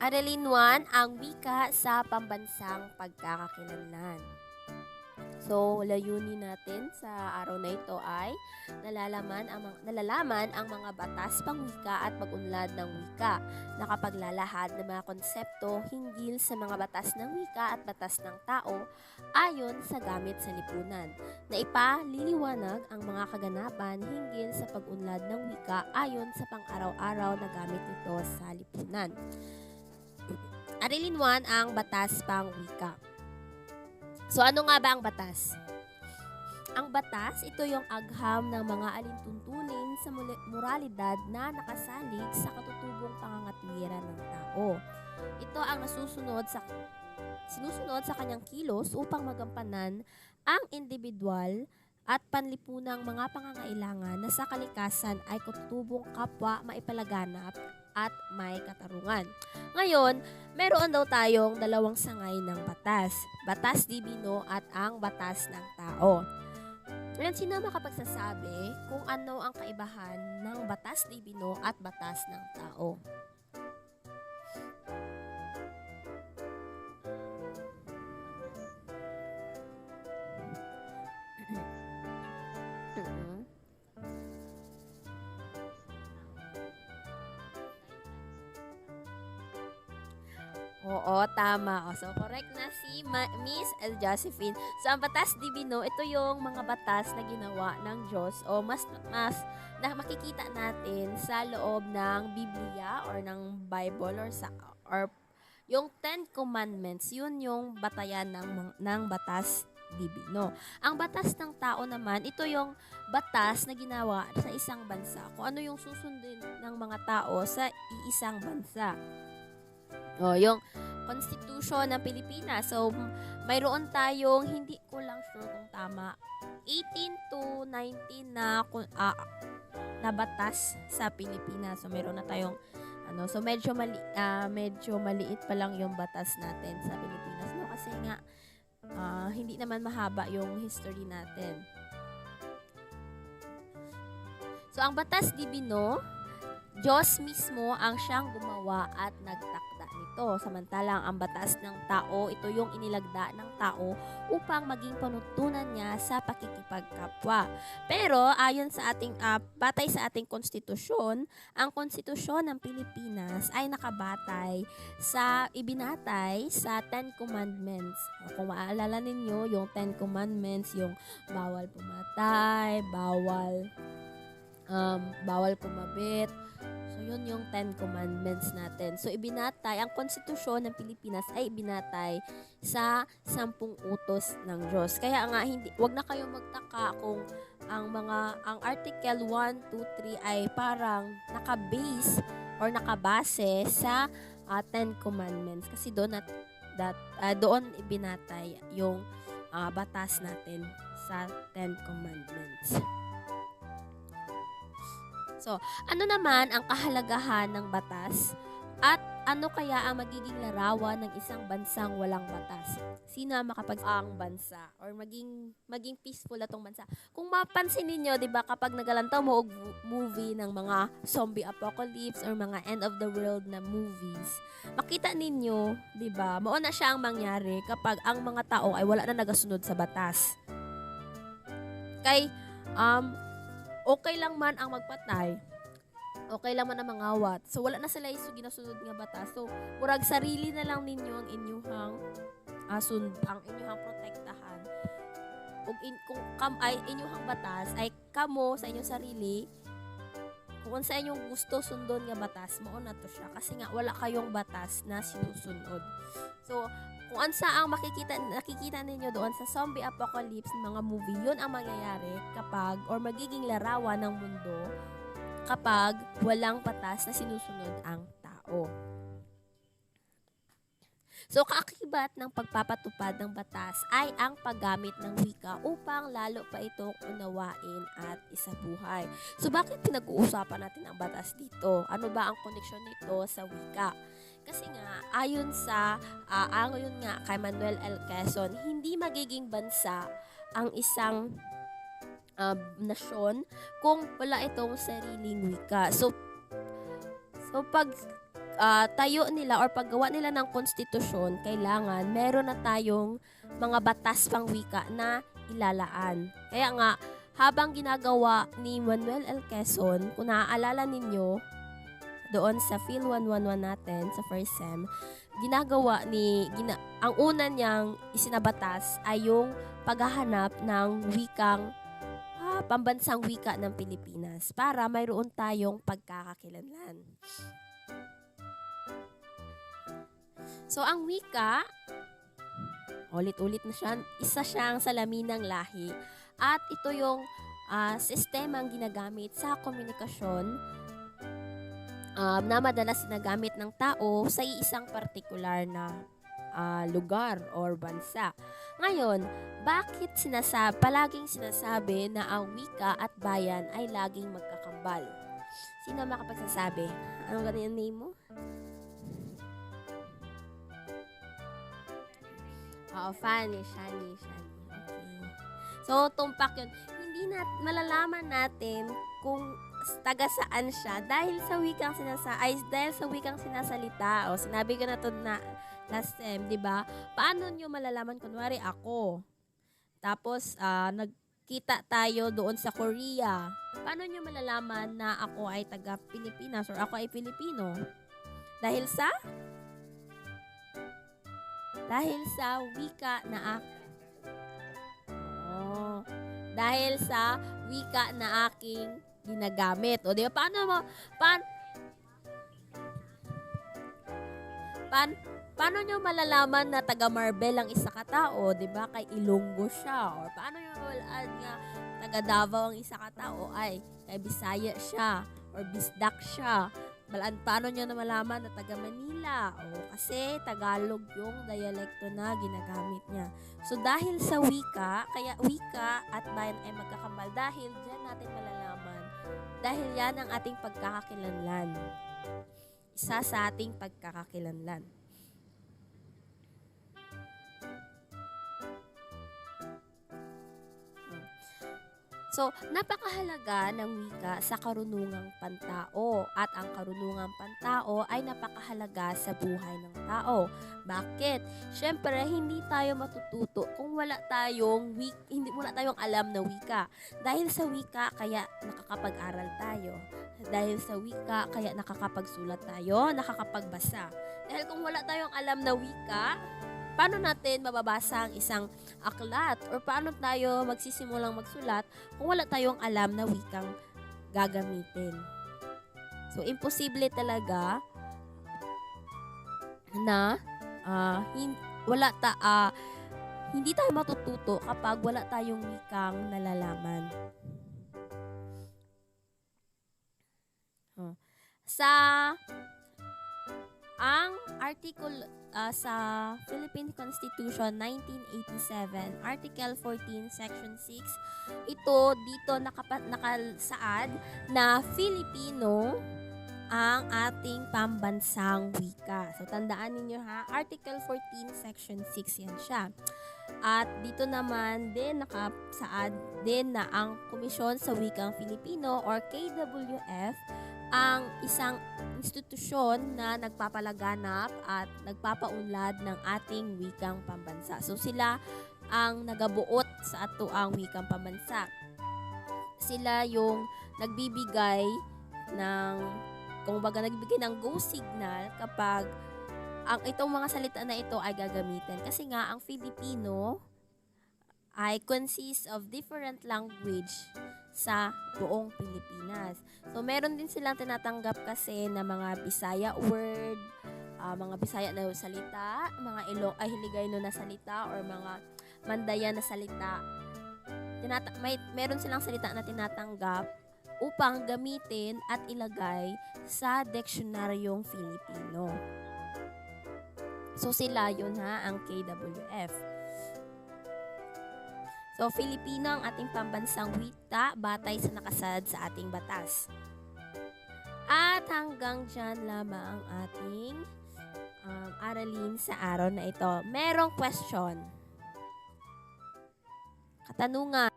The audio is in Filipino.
Aralin 1, ang wika sa pambansang pagkakakilanlan. So, layunin natin sa araw na ito ay nalalaman ang, nalalaman ang mga batas pangwika at pag-unlad ng wika, nakapaglalahad ng mga konsepto hinggil sa mga batas ng wika at batas ng tao ayon sa gamit sa lipunan, na ipaliliwanag ang mga kaganapan hinggil sa pag-unlad ng wika ayon sa pang-araw-araw na gamit nito sa lipunan. Arilin 1 ang batas pangwika. So ano nga ba ang batas? Ang batas, ito yung agham ng mga alintuntunin sa moralidad na nakasalig sa katutubong pangangatwiran ng tao. Ito ang nasusunod sa sinusunod sa kanyang kilos upang magampanan ang individual at panlipunang mga pangangailangan na sa kalikasan ay katutubong kapwa maipalaganap at may katarungan. Ngayon, meron daw tayong dalawang sangay ng batas. Batas divino at ang batas ng tao. Ngayon, sino makapagsasabi kung ano ang kaibahan ng batas divino at batas ng tao? Oo, tama. O, so, correct na si Ma- Miss El Josephine. So, ang batas divino, ito yung mga batas na ginawa ng Diyos o mas, mas na makikita natin sa loob ng Biblia or ng Bible or sa or yung Ten Commandments, yun yung batayan ng, ng batas divino. Ang batas ng tao naman, ito yung batas na ginawa sa isang bansa. Kung ano yung susundin ng mga tao sa iisang bansa. O, yung Constitution ng Pilipinas. So, mayroon tayong, hindi ko lang sure kung tama, 18 to 19 na, ah, na batas sa Pilipinas. So, mayroon na tayong, ano, so medyo, mali, ah, medyo maliit pa lang yung batas natin sa Pilipinas. No? Kasi nga, ah, hindi naman mahaba yung history natin. So, ang batas divino, Diyos mismo ang siyang gumawa at nagtakda nito. Samantalang ang batas ng tao, ito yung inilagda ng tao upang maging panuntunan niya sa pakikipagkapwa. Pero ayon sa ating uh, batay sa ating konstitusyon, ang konstitusyon ng Pilipinas ay nakabatay sa ibinatay sa Ten Commandments. Kung maalala ninyo, yung Ten Commandments, yung bawal pumatay, bawal um, bawal kumabit. So, yun yung Ten Commandments natin. So, ibinatay, ang konstitusyon ng Pilipinas ay ibinatay sa sampung utos ng Diyos. Kaya nga, hindi, wag na kayong magtaka kung ang mga, ang Article 1, 2, 3 ay parang nakabase or nakabase sa ah, Ten Commandments. Kasi doon, at, that, ah, doon ibinatay yung ah, batas natin sa Ten Commandments. So, ano naman ang kahalagahan ng batas? At ano kaya ang magiging larawan ng isang bansang walang batas? Sino ang makapag ang bansa or maging maging peaceful atong bansa? Kung mapansin ninyo, 'di ba, kapag nagalantaw mo og movie ng mga zombie apocalypse or mga end of the world na movies, makita ninyo, 'di ba? Mao na siya ang mangyari kapag ang mga tao ay wala na nagasunod sa batas. Kay um okay lang man ang magpatay, okay lang man ang mangawat. So, wala na sila iso ginasunod nga batas. So, murag sarili na lang ninyo ang inyuhang asun ang inyuhang protektahan. Ug in, kung kam ay inyuhang batas ay kamo sa inyong sarili kung sa inyong gusto sundon nga batas mao na to siya kasi nga wala kayong batas na sinusunod. So, kung ansa ang makikita nakikita ninyo doon sa zombie apocalypse mga movie, yun ang mangyayari kapag or magiging larawan ng mundo kapag walang batas na sinusunod ang tao. So, kaakibat ng pagpapatupad ng batas ay ang paggamit ng wika upang lalo pa itong unawain at isabuhay. So, bakit pinag-uusapan natin ang batas dito? Ano ba ang koneksyon nito sa wika? Kasi nga, ayon sa, uh, ayon nga kay Manuel L. Quezon, hindi magiging bansa ang isang uh, nasyon kung wala itong sariling wika. So, so pag ah, tayo nila or paggawa nila ng konstitusyon, kailangan meron na tayong mga batas pang wika na ilalaan. Kaya nga, habang ginagawa ni Manuel L. Quezon, kung naaalala ninyo, doon sa Phil 111 natin, sa first sem, ginagawa ni, gina, ang una niyang isinabatas ay yung paghahanap ng wikang, ah, pambansang wika ng Pilipinas para mayroon tayong pagkakakilanlan. So, ang wika, ulit-ulit na siya, isa siyang salamin ng lahi. At ito yung ah, sistemang ginagamit sa komunikasyon um, na madalas ginagamit ng tao sa isang partikular na ah, lugar or bansa. Ngayon, bakit sinasab palaging sinasabi na ang wika at bayan ay laging magkakambal? Sino makapagsasabi? Anong ganun yung name mo? Oo, Fanny, Shani, Shani. Okay. So, tumpak yun. Na, malalaman natin kung taga saan siya dahil sa wikang sinasa ay dahil sa wikang sinasalita o sinabi ko na to na last time, 'di ba? Paano nyo malalaman kunwari ako? Tapos ah, nagkita tayo doon sa Korea. Paano nyo malalaman na ako ay taga Pilipinas or ako ay Pilipino? Dahil sa dahil sa wika na akin. Dahil sa wika na aking ginagamit. O, di ba? Paano mo, pan, pan, paano nyo malalaman na taga Marbel ang isa katao? Di ba? Kay Ilonggo siya. Or paano nyo malalaan nga taga Davao ang isa katao? Ay, kay Bisaya siya. Or Bisdak siya. Malaan, paano nyo na malaman na taga Manila? O, kasi Tagalog yung dialekto na ginagamit niya. So, dahil sa wika, kaya wika at bayan ay magkakambal. Dahil dyan natin malalaman. Dahil yan ang ating pagkakakilanlan. Isa sa ating pagkakakilanlan. So, napakahalaga ng wika sa karunungang pantao at ang karunungang pantao ay napakahalaga sa buhay ng tao. Bakit? Siyempre, hindi tayo matututo kung wala tayong wik, hindi wala tayong alam na wika. Dahil sa wika, kaya nakakapag-aral tayo. Dahil sa wika, kaya nakakapagsulat tayo, nakakapagbasa. Dahil kung wala tayong alam na wika, paano natin mababasa ang isang aklat or paano tayo magsisimulang magsulat kung wala tayong alam na wikang gagamitin. So, imposible talaga na ah, hin- wala ta ah, hindi tayo matututo kapag wala tayong wikang nalalaman. Oh. Sa ang article ah, sa Philippine Constitution 1987, Article 14, Section 6, ito dito nakapa- nakasaad na Filipino ang ating pambansang wika. So, tandaan ninyo ha, Article 14, Section 6 yan siya. At dito naman din nakasaad din na ang Komisyon sa Wikang Filipino or KWF ang isang institusyon na nagpapalaganap at nagpapaunlad ng ating wikang pambansa. So sila ang nagabuot sa ato ang wikang pambansa. Sila yung nagbibigay ng kung baga nagbibigay ng go signal kapag ang itong mga salita na ito ay gagamitin. Kasi nga ang Filipino ay consists of different language sa buong Pilipinas. So, meron din silang tinatanggap kasi na mga Bisaya word, ah, mga Bisaya na salita, mga Ilo ay Hiligayno na salita or mga Mandaya na salita. Tinata- may meron silang salita na tinatanggap upang gamitin at ilagay sa diksionaryong Filipino. So sila yun ha, ang KWF. So, Filipino ang ating pambansang wika batay sa nakasad sa ating batas. At hanggang dyan lamang ang ating um, aralin sa araw na ito. Merong question. Katanungan.